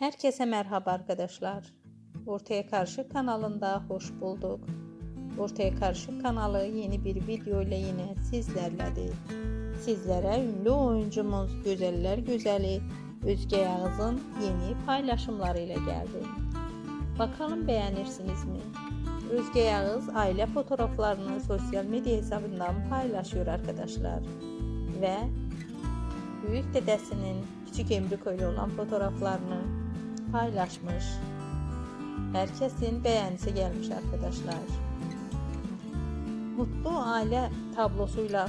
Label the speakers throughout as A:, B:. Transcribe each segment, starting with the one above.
A: Herkese merhaba arkadaşlar. Ortaya Karşı kanalında hoş bulduk. Ortaya Karşı kanalı yeni bir video ile yine sizlerledir. Sizlere ünlü oyuncumuz Güzeller Güzeli Özge Yağız'ın yeni paylaşımlarıyla geldi. Bakalım beğenirsiniz mi? Özge Yağız aile fotoğraflarını sosyal medya hesabından paylaşıyor arkadaşlar. Ve büyük dedesinin küçük Emriko ile olan fotoğraflarını paylaşmış. Herkesin beğenisi gelmiş arkadaşlar. Mutlu aile tablosuyla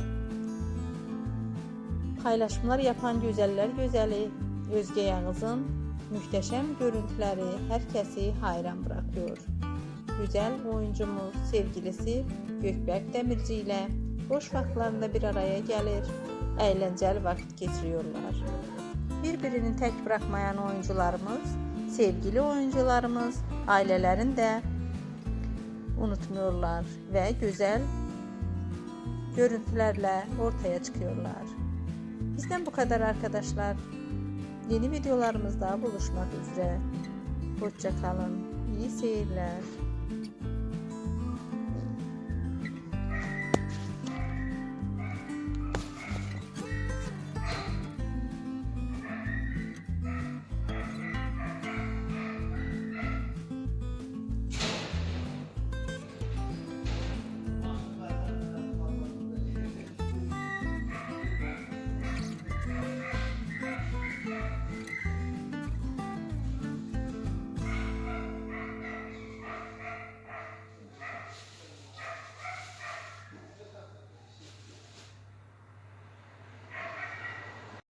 A: paylaşımlar yapan güzeller güzeli Özge Yağız'ın muhteşem görüntüleri herkesi hayran bırakıyor. Güzel oyuncumuz sevgilisi Gökberk Demirci ile boş vaktlarında bir araya gelir, eğlenceli vakit geçiriyorlar. Birbirini tek bırakmayan oyuncularımız, sevgili oyuncularımız, ailelerin de unutmuyorlar ve güzel görüntülerle ortaya çıkıyorlar. Bizden bu kadar arkadaşlar. Yeni videolarımızda buluşmak üzere. Hoşçakalın. İyi seyirler.